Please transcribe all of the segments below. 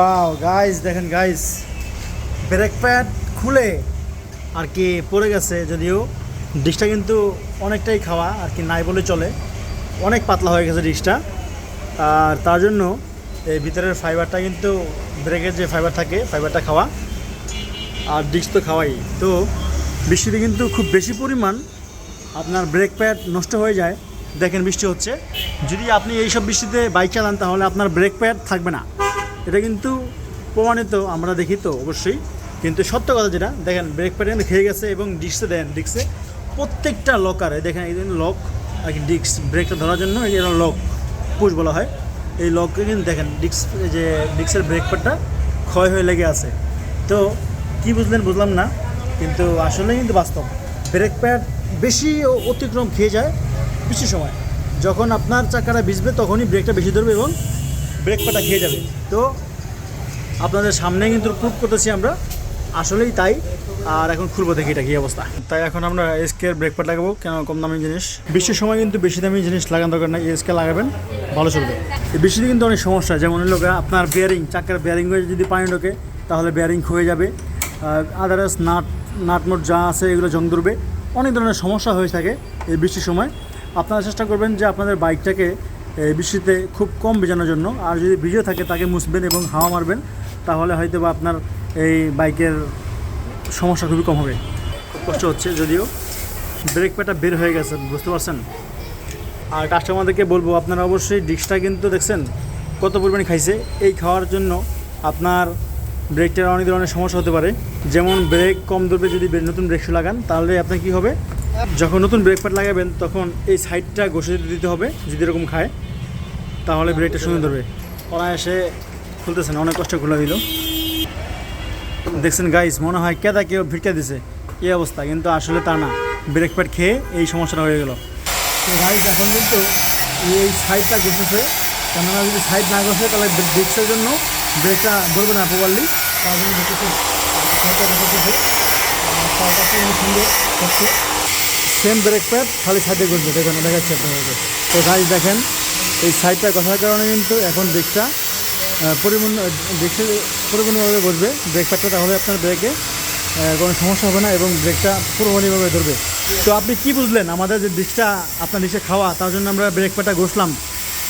Wow guys দেখেন guys brake pad খুলে আর কি পড়ে গেছে যদিও। ডিশটা কিন্তু অনেকটাই খাওয়া আর কি নাই বলে চলে। অনেক পাতলা হয়ে গেছে ডিশটা। আর তার জন্য এই ভিতরের ফাইবারটা কিন্তু ব্রেকের যে ফাইবার থাকে ফাইবারটা খাওয়া। আর ডিশ তো খাওয়াই। তো বৃষ্টিতে কিন্তু খুব বেশি পরিমাণ আপনার ব্রেক প্যাড নষ্ট হয়ে যায়। দেখেন বৃষ্টি হচ্ছে। যদি আপনি এইসব বৃষ্টিতে বাইক চালান, তাহলে আপনার ব্রেক প্যাড থাকবে না। এটা কিন্তু প্রমাণিত, আমরা দেখি তো অবশ্যই। কিন্তু সত্য কথা যেটা, দেখেন ব্রেক প্যাড কিন্তু খেয়ে গেছে এবং ডিস্কে দেন ডিস্কে প্রত্যেকটা লকারে দেখেন, এই লক আর ডিস্ক ব্রেকটা ধরার জন্য এই লক পুশ বলা হয়। এই লককে কিন্তু দেখেন ডিস্ক যে ডিস্কের ব্রেক প্যাডটা ক্ষয় হয়ে লেগে আছে। তো কি বুঝলেন বুঝলাম না, কিন্তু আসলে কিন্তু বাস্তব। ব্রেক প্যাড বেশি অতিক্রম খেয়ে যায় বেশি সময়। যখন আপনার চাকাটা ভিজবে, তখনই ব্রেকটা বেশি ধরবে এবং ব্রেক খেয়ে যাবে। তো আপনাদের সামনে কিন্তু প্রুভ করতেছি আমরা। আসলেই তাই। আর এখন খুলবো দেখি এটা কি অবস্থা। তাই এখন আমরা এসকে ব্রেক প্যাড লাগাবো কেন কম দামি জিনিস। বৃষ্টির সময় কিন্তু বেশি দামি জিনিস লাগানো দরকার নাই এসকে লাগাবেন ভালো চলবে। এই বৃষ্টিতে কিন্তু অনেক সমস্যা যেমন গিয়ে আপনার বেয়ারিং চাকার বেয়ারিং হয়ে যদি পানি ঢোকে তাহলে বেয়ারিং ক্ষয়ে যাবে। আদারস নাট নাটমোট যা আছে এগুলো জং ধরবে। অনেক ধরনের সমস্যা হয়ে থাকে এই বৃষ্টির সময়। আপনারা চেষ্টা করবেন যে আপনাদের বাইকটাকে বৃষ্টিতে খুব কম ভেজানোর জন্য। আর যদি ভিজে থাকে, তাকে মুছবেন এবং হাওয়া মারবেন, তাহলে হয়তো বা আপনার এই বাইকের সমস্যা খুবই কম হবে। খুব কষ্ট হচ্ছে যদিও। ব্রেক প্যাডটা বের হয়ে গেছে, বুঝতে পারছেন? আর কাস্টমারদেরকে বলব, আপনারা অবশ্যই ডিস্কটা কিন্তু দেখছেন, কত পরিমাণে খাইছে। এই খাওয়ার জন্য আপনার ব্রেকটার অনেক ধরনের সমস্যা হতে পারে। যেমন ব্রেক কম ধরবে যদি নতুন ব্রেক শু লাগান, তাহলে আপনার কি হবে? যখন নতুন ব্রেক প্যাড লাগাবেন, তখন এই সাইডটা ঘষে দিতে হবে, যদি এরকম খায়, তাহলে ব্রেকটা সুন্দর ধরবে ওরা এসে খুলতেছে না, অনেক কষ্ট খুলে দিল। দেখছেন গাইস মনে হয় কেদা কেউ ভিটকে দিছে। এই অবস্থা, কিন্তু আসলে তা না। ব্রেক প্যাড খেয়ে এই সমস্যাটা হয়ে গেল। গাইস এখন কিন্তু এই সাইডটা ঘষেছে। কেননা যদি সাইড না ঘষে, তাহলে ব্রেকসের জন্য ব্রেকটা ধরবে না প্রপারলি তার জন্য ঘষেছে। সুন্দর হচ্ছে। সেম ব্রেক প্যাড, খালি সাইডে ঘষবে দেখুন দেখাচ্ছি আপনাদেরকে তো গাইস দেখেন, এই সাইডটা ঘষার কারণে কিন্তু এখন ব্রেকটা পরিপূর্ণ দেখে পরিপূর্ণভাবে বসবে ব্রেক প্যাডটা তাহলে আপনার ব্রেকে কোনো সমস্যা হবে না এবং ব্রেকটা পুরোপুরিভাবে ধরবে। তো আপনি কি বুঝলেন? আমাদের যে ডিশটা আপনার ডিশে খাওয়া, তার জন্য আমরা ব্রেক প্যাডটা ঘষলাম।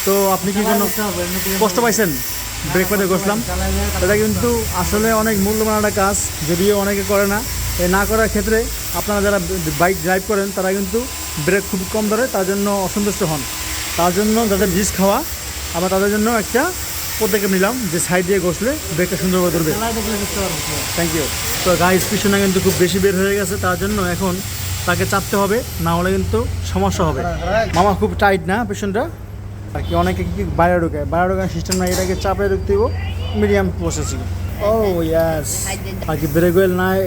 তো আপনি কি কোনো কষ্ট পাইছেন? ব্রেক প্যাডে ঘষলাম। এটা কিন্তু আসলে অনেক মূল্যবান একটা কাজ, যদিও অনেকে করে না। না করার ক্ষেত্রে আপনারা যারা বাইক ড্রাইভ করেন তারা কিন্তু ব্রেক খুব কম ধরে তার জন্য অসন্তুষ্ট হন। তার জন্য যাদের ডিশ খাওয়া আমরা তাদের জন্য একটা পদক্ষেপ নিলাম যে সাইড দিয়ে ঘষলে ব্রেকটা সুন্দরভাবে ধরবে। থ্যাংক ইউ তো গাইস পিছনে কিন্তু খুব বেশি বের হয়ে গেছে তার জন্য এখন তাকে চাপতে হবে না হলে কিন্তু সমস্যা হবে। মামা খুব টাইট না পিছনটা? আর কি অনেকে কি বাইরে ঢোকে বাইরে ঢোকার সিস্টেম না এটাকে চাপে ঢুকতে মিডিয়াম প্রসেসিং ও ইয়াস আর কি ব্রেক ওয়েল নাই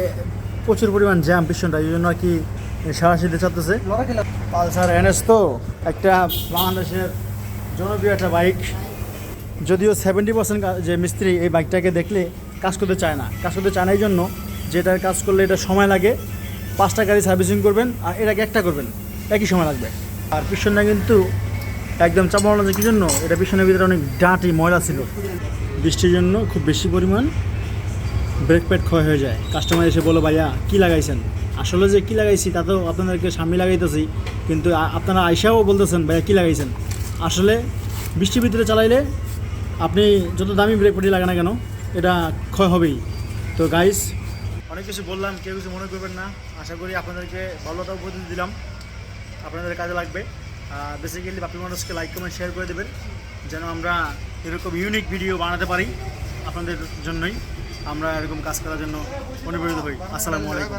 প্রচুর পরিমাণ জ্যাম পিছনটা এই জন্য আর কি সারাশিতে চাপতেছে। পালসার এনএস তো একটা বাংলাদেশের জনপ্রিয় একটা বাইক যদিও সেভেন্টি পার্সেন্ট যে মিস্ত্রি এই বাইকটাকে দেখলে কাজ করতে চায় না। কাজ করতে চায় না এই জন্য যেটার কাজ করলে এটা সময় লাগে, পাঁচটা গাড়ি সার্ভিসিং করবেন আর এটাকে একটা করবেন, একই সময় লাগবে। আর পিছনটা কিন্তু একদম চাপানো যে কি জন্য? এটা পিছনের ভিতরে অনেক ডাঁটি ময়লা ছিল। বৃষ্টির জন্য খুব বেশি পরিমাণ ব্রেক প্যাড ক্ষয় হয়ে যায়। কাস্টমার এসে বলো, ভাইয়া, কী লাগাইছেন? আসলে যে কী লাগাইছি তা তো আপনাদেরকে সামনে লাগাইতেছি, কিন্তু আপনারা আইসাও বলতেছেন, ভাইয়া, কী লাগাইছেন? আসলে বৃষ্টির ভিতরে চালাইলে আপনি যত দামি ব্রেক প্যাডই না কেন, এটা ক্ষয় হবেই। তো গাইস অনেক কিছু বললাম, কেউ কিছু মনে করবেন না। আশা করি আপনাদেরকে ভালোটা উপদেশ দিলাম। আপনাদের কাজে লাগবে। বেসিক্যালি বাপি মানুষকে লাইক কমেন্ট শেয়ার করে দেবেন, যেন আমরা এরকম ইউনিক ভিডিও বানাতে পারি আপনাদের জন্যই। আমরা এরকম কাজ করার জন্য অনুপ্রেরিত হই। আসসালামু আলাইকুম।